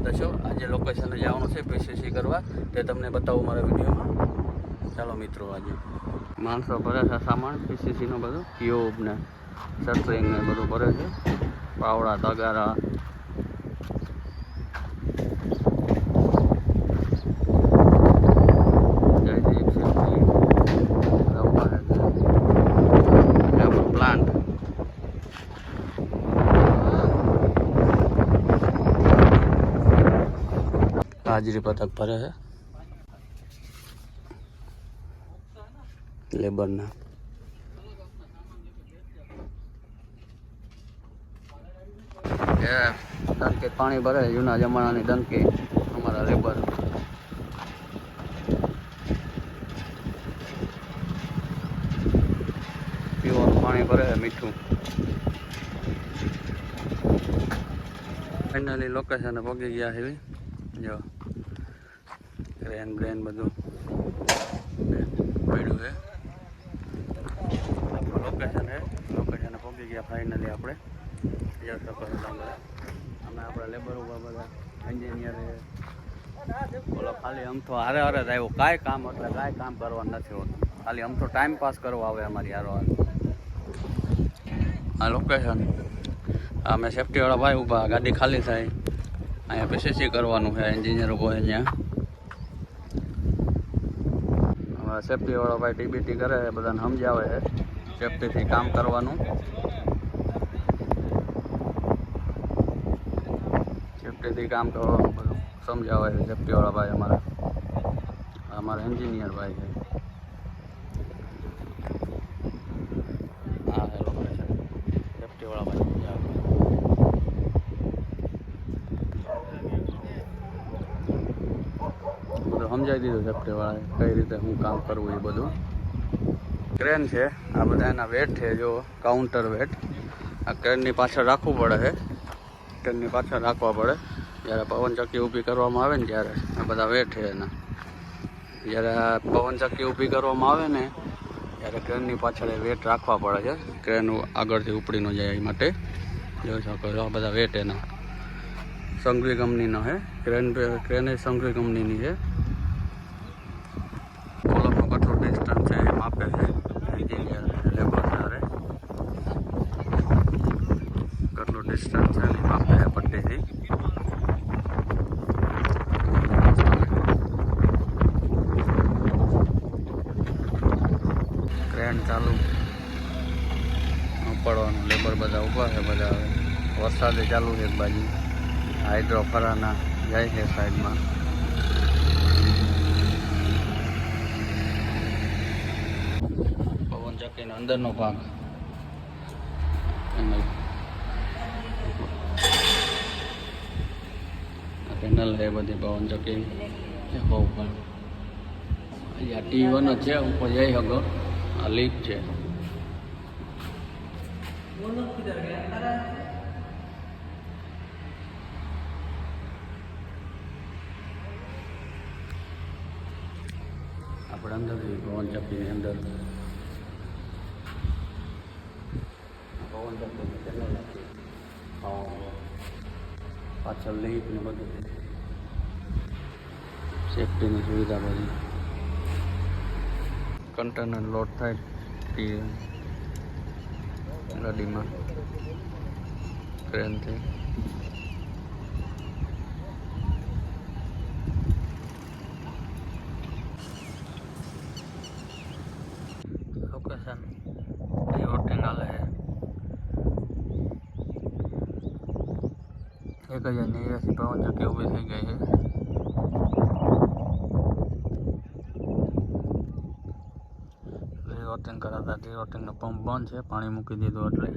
વિડીયોમાં થશો આજે લોકેશને જવાનું છે પીસીસી કરવા. તે તમને બતાવું મારા વિડીયોમાં. ચાલો મિત્રો, આજે માણસો ભરે છે સામાન પીસીસીનો બધું. ટ્યુબ ને શટરિંગ ને બધું ભરે છે. પાવડા તગારા હાજરી પતક ભરે છે. લેબરના. ટંકી પાણી ભરે, જૂના જમાનાની ટંકી અમારા લેબર. પીવાનું પાણી ભરે મીઠું. ફાઇનલી લોકેશને પગી ગયા છે. જો ક્રેન બ્રેન બધું પડ્યું છે. આપણું લોકેશન છે. લોકેશને પહોંચી ગયા ફાઇનલી આપણે. અમે આપણા લેબર ઊભા બધા એન્જિનિયર બોલો, ખાલી આમ તો હારે હારે આવ્યો. કાંઈ કામ એટલે કાંઈ કામ કરવાનું નથી હોતું. ખાલી આમ તો ટાઈમ પાસ કરવા આવે અમારી હારો હાર આ લોકેશન અમે સેફ્ટીવાળા ભાઈ ઊભા ગાડી ખાલી થાય. અહીંયા પીસીસી કરવાનું છે? એન્જિનિયર ઊભો અહીંયા? અમારા સેફ્ટીવાળા ભાઈ ટીબીટી કરે છે, બધાને સમજાવે છે. સેફ્ટીથી કામ કરવાનું. સેફ્ટીથી કામ કરવાનું, બધું સમજાવે છે સેફ્ટીવાળા ભાઈ અમારા. અમારા એન્જિનિયર ભાઈ છે હા એ લોકો છે સેફ્ટીવાળા ભાઈ સમજાવે બધું સમજાવી દીધું ફેક્ટરીવાળાએ કઈ રીતે શું કામ કરવું એ બધું. ક્રેન છે, આ બધા એના વેટ છે, જો કાઉન્ટર વેટ. આ ક્રેનની પાછળ રાખવું પડે છે. ક્રેનની પાછળ રાખવા પડે. જ્યારે પવનચક્કી ઊભી કરવામાં આવે ને ત્યારે આ બધા વેટ છે એના. જ્યારે પવનચક્કી ઊભી કરવામાં આવે ને, ત્યારે ક્રેનની પાછળ વેટ રાખવા પડે છે. ક્રેન આગળથી ઉપડી ન જાય એ માટે. જોઈ શકો છો આ બધા વેટ એના સંઘવી કંપનીનો છે. ક્રેન ક્રેન એ સંઘવી કંપનીની છે કોલમનું કેટલું ડિસ્ટન્સ છે એ માપે છે એન્જિનિયર લેબર સારે કેટલું ડિસ્ટન્સ છે એ માપે છે પટ્ટીથી ક્રેન ચાલુ. પડવાનું લેબર બધા ઊભા છે બધા હવે. વરસાદે ચાલુ છે એક બાજુ. હાઈડ્રો ફરાના જાય છે સાઈડમાં. પવન ચક્કીનો અંદરનો ભાગ. પેનલ પેનલ છે બધી પવન ચક્કી. ઉપર. અહીંયા ટી વન જ છે ઉપર જઈ શકો. આ લીક છે. આપણે અંદર પવન ચપ્પીની અંદર. પવન ચક્કીની ચેનલ પાછળ લઈ ને બધું. સેફટીની સુવિધા બધી. કન્ટેનર લોડ થાય ટી ગાડીમાં. ટ્રેનથી. લોકેશન હોટેલ હાલે. એક હજાર નેવ્યાસી પવન જગ્યા ઊભી થઈ ગઈ છે. રિવોટિંગ કરાતા રિવોટિંગનો પંપ બંધ છે. પાણી મૂકી દીધું એટલે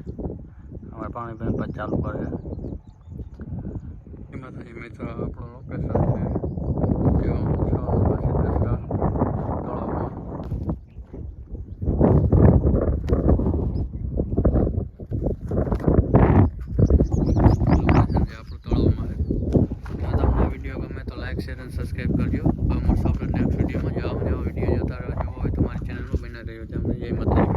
હવે પાણી પંપ ચાલુ કરે. એમાં થઈ મિત્રો આપણો લોકેશન છે. લાઈક શેર અને સબસ્ક્રાઈબ કરજો. અમારા સૌ નેક્સ્ટ વિડીયોમાં જવા જેવા વીડિયો જોતા રહેવા своєї моделі.